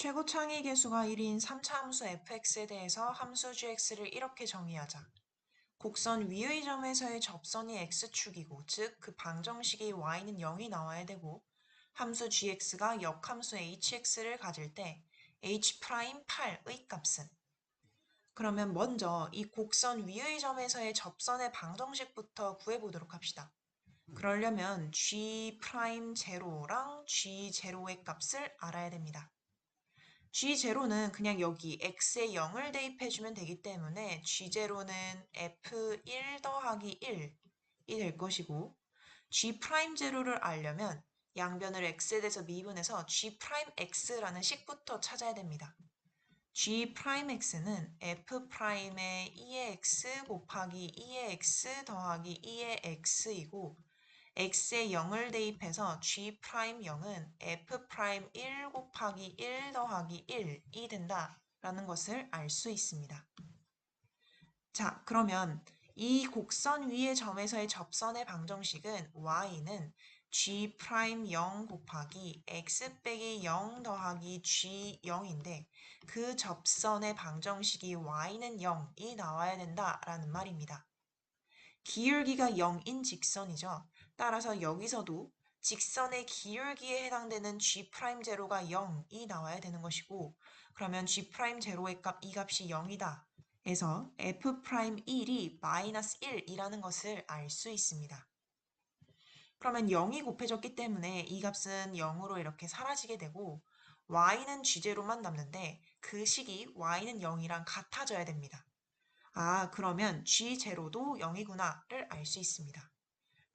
최고 창의 계수가 1인 3차 함수 fx에 대해서 함수 gx를 이렇게 정의하자. 곡선 위의 점에서의 접선이 x축이고 즉 그 방정식이 y는 0이 나와야 되고 함수 gx가 역함수 hx를 가질 때 h'8의 값은 그러면 먼저 이 곡선 위의 점에서의 접선의 방정식부터 구해보도록 합시다. 그러려면 g'0랑 g0의 값을 알아야 됩니다. G0는 그냥 여기 x에 0을 대입해주면 되기 때문에 G0는 F1 더하기 1이 될 것이고 G'0를 알려면 양변을 x에 대해서 미분해서 G'X라는 식부터 찾아야 됩니다. G'X는 F'의 2x 곱하기 2x 더하기 2의 x이고 x에 0을 대입해서 g'0은 f'1 곱하기 1 더하기 1이 된다라는 것을 알 수 있습니다. 자, 그러면 이 곡선 위의 점에서의 접선의 방정식은 y는 g'0 곱하기 x 빼기 0 더하기 g0인데 그 접선의 방정식이 y는 0이 나와야 된다라는 말입니다. 기울기가 0인 직선이죠. 따라서 여기서도 직선의 기울기에 해당되는 G'0가 0이 나와야 되는 것이고 그러면 G'0의 값, 이 값이 0이다. 해서 F'1이 마이너스 1이라는 것을 알 수 있습니다. 그러면 0이 곱해졌기 때문에 이 값은 0으로 이렇게 사라지게 되고 y는 G제로만 남는데 그 식이 y는 0이랑 같아져야 됩니다. 아 그러면 G제로도 0이구나를 알 수 있습니다.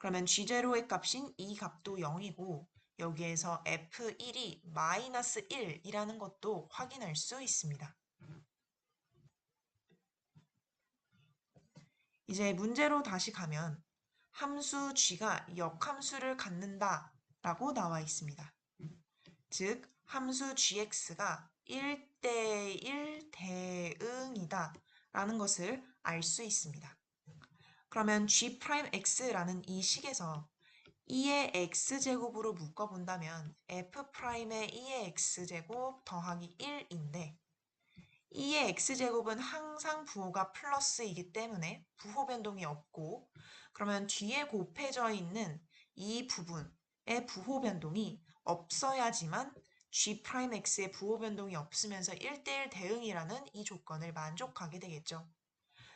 그러면 G0의 값인 이 값도 0이고 여기에서 F1이 마이너스 1이라는 것도 확인할 수 있습니다. 이제 문제로 다시 가면 함수 g가 역함수를 갖는다 라고 나와 있습니다. 즉 함수 gx가 1대1 대응이다 라는 것을 알 수 있습니다. 그러면 G'X라는 이 식에서 2의 X제곱으로 묶어본다면 F'의 2의 X제곱 더하기 1인데 2의 X제곱은 항상 부호가 플러스이기 때문에 부호 변동이 없고 그러면 뒤에 곱해져 있는 이 부분의 부호 변동이 없어야지만 G'X의 부호 변동이 없으면서 1대1 대응이라는 이 조건을 만족하게 되겠죠.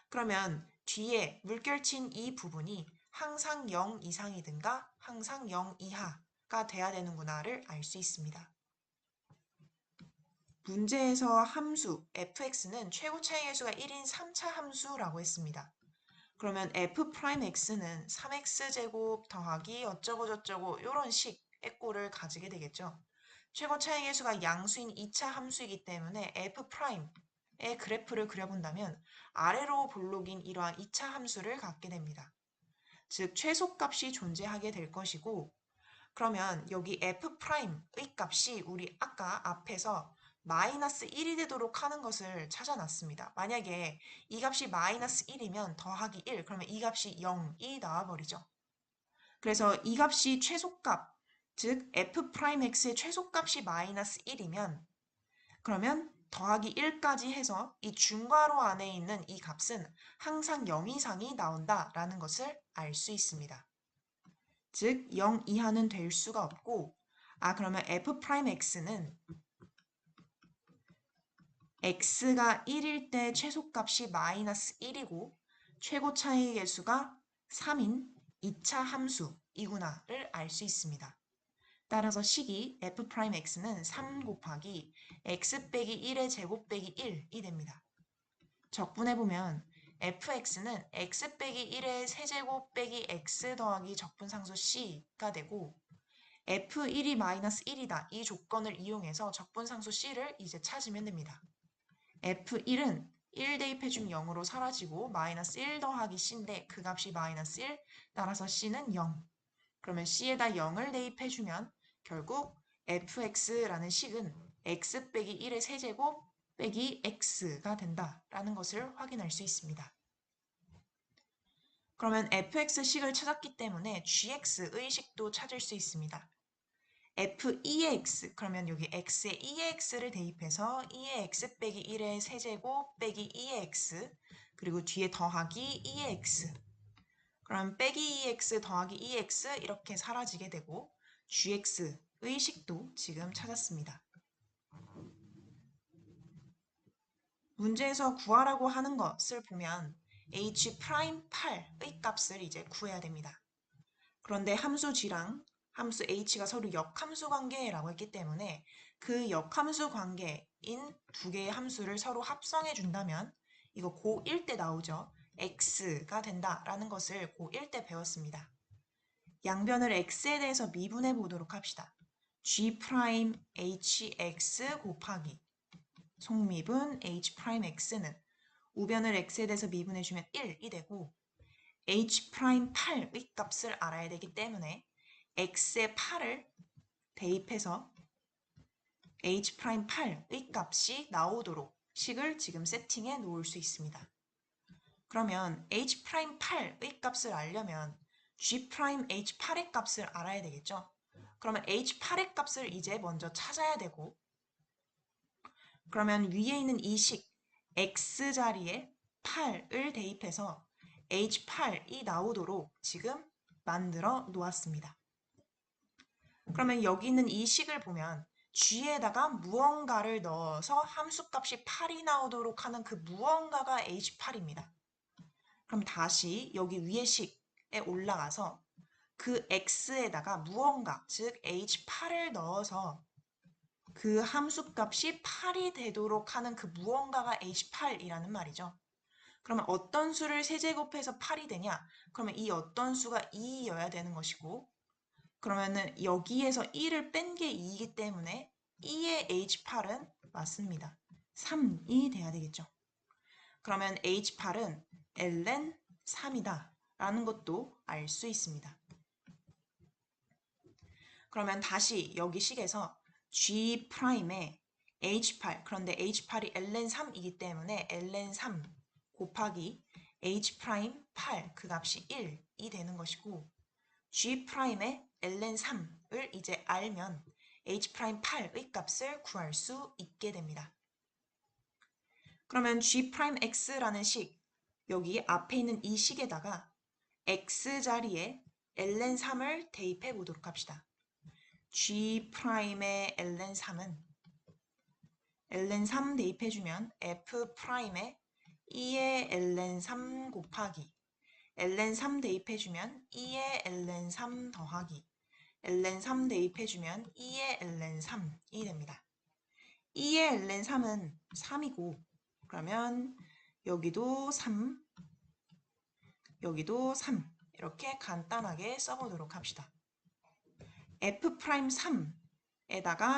그러면 뒤에 물결친 이 부분이 항상 0 이상이든가 항상 0 이하가 돼야 되는구나를 알 수 있습니다. 문제에서 함수 fx는 최고 차이 계수가 1인 3차 함수라고 했습니다. 그러면 f'x는 3x제곱 더하기 어쩌고저쩌고 이런 식의 꼴을 가지게 되겠죠. 최고 차이 계수가 양수인 2차 함수이기 때문에 f' 의 그래프를 그려본다면 아래로 볼록인 이러한 2차 함수를 갖게 됩니다. 즉 최소값이 존재하게 될 것이고 그러면 여기 f'의 값이 우리 아까 앞에서 마이너스 1이 되도록 하는 것을 찾아놨습니다. 만약에 이 값이 마이너스 1이면 더하기 1 그러면 이 값이 0이 나와버리죠. 그래서 이 값이 최소값 즉 f'x의 최소값이 마이너스 1이면 그러면 더하기 1까지 해서 이 중괄호 안에 있는 이 값은 항상 0 이상이 나온다라는 것을 알 수 있습니다. 즉 0 이하는 될 수가 없고 아 그러면 f'x는 x가 1일 때 최소값이 마이너스 1이고 최고 차이 계수가 3인 2차 함수이구나를 알 수 있습니다. 따라서 식이 f'x는 3 곱하기 x 빼기 1의 제곱 빼기 1이 됩니다. 적분해보면 fx는 x 빼기 1의 세제곱 빼기 x 더하기 적분상수 c가 되고 f1이 마이너스 1이다 이 조건을 이용해서 적분상수 c를 이제 찾으면 됩니다. f1은 1 대입해주면 0으로 사라지고 마이너스 1 더하기 c인데 그 값이 마이너스 1 따라서 c는 0 그러면 c에다 0을 대입해주면 결국 fx라는 식은 x 빼기 1의 세제곱 빼기 x가 된다라는 것을 확인할 수 있습니다. 그러면 fx식을 찾았기 때문에 gx의 식도 찾을 수 있습니다. f2x 그러면 여기 x에 2x를 대입해서 2의 x 빼기 1의 세제곱 빼기 2의 x 그리고 뒤에 더하기 2의 x 그럼 빼기 2x 더하기 2x 이렇게 사라지게 되고 gx의 식도 지금 찾았습니다. 문제에서 구하라고 하는 것을 보면 h'8의 값을 이제 구해야 됩니다. 그런데 함수 g랑 함수 h가 서로 역함수 관계라고 했기 때문에 그 역함수 관계인 두 개의 함수를 서로 합성해 준다면 이거 고1 때 나오죠. x가 된다라는 것을 고1 때 배웠습니다. 양변을 x에 대해서 미분해 보도록 합시다. g' hx 곱하기 속미분 h'x는 우변을 x에 대해서 미분해 주면 1이 되고 h'8의 값을 알아야 되기 때문에 x의 8을 대입해서 h'8의 값이 나오도록 식을 지금 세팅해 놓을 수 있습니다. 그러면 h'8의 값을 알려면 g'h8의 값을 알아야 되겠죠? 그러면 h8의 값을 이제 먼저 찾아야 되고 그러면 위에 있는 이 식 x 자리에 8을 대입해서 h8이 나오도록 지금 만들어 놓았습니다. 그러면 여기 있는 이 식을 보면 g에다가 무언가를 넣어서 함수값이 8이 나오도록 하는 그 무언가가 h8입니다. 그럼 다시 여기 위의 식에 올라가서 그 x에다가 무언가, 즉 h8을 넣어서 그 함수값이 8이 되도록 하는 그 무언가가 h8이라는 말이죠. 그러면 어떤 수를 세제곱해서 8이 되냐? 그러면 이 어떤 수가 2여야 되는 것이고 그러면은 여기에서 1을 뺀게 2이기 때문에 2의 h8은 맞습니다. 3이 돼야 되겠죠. 그러면 h8은 ln 3이다 라는 것도 알 수 있습니다. 그러면 다시 여기 식에서 G'의 H8 그런데 H8이 ln 3이기 때문에 ln 3 곱하기 H'8 그 값이 1이 되는 것이고 G'의 ln 3을 이제 알면 H'8의 값을 구할 수 있게 됩니다. 그러면 G'X라는 식 여기 앞에 있는 이 식에다가 X 자리에 ln 3을 대입해 보도록 합시다. G'의 ln 3은 ln 3 대입해 주면 F'의 2의 ln 3 곱하기 ln 3 대입해 주면 2의 ln 3 더하기 ln 3 대입해 주면 2의 ln 3이 됩니다. 2의 ln 3은 3이고 그러면 여기도 3, 여기도 3 이렇게 간단하게 써보도록 합시다. F'3에다가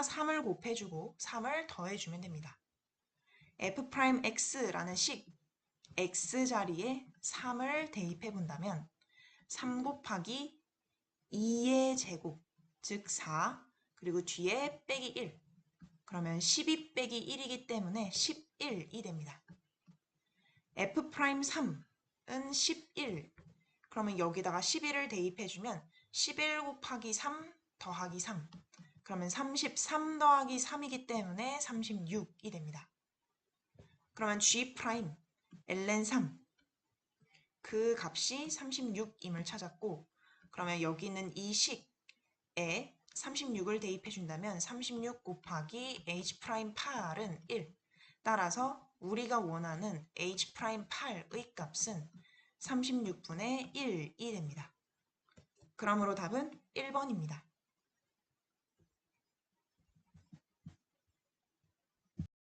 3을 곱해주고 3을 더해주면 됩니다. F'X라는 식 X 자리에 3을 대입해 본다면 3 곱하기 2의 제곱 즉 4 그리고 뒤에 빼기 1 그러면 12 빼기 1이기 때문에 11이 됩니다. F'3은 11 그러면 여기다가 11을 대입해주면 11 곱하기 3 더하기 3 그러면 33 더하기 3이기 때문에 36이 됩니다. 그러면 G ln 3 그 값이 36임을 찾았고 그러면 여기 있는 이 식에 36을 대입해 준다면 36 곱하기 h 프라임 8은 1 따라서 우리가 원하는 h 프라임 8의 값은 36분의 1이 됩니다. 그러므로 답은 1번입니다.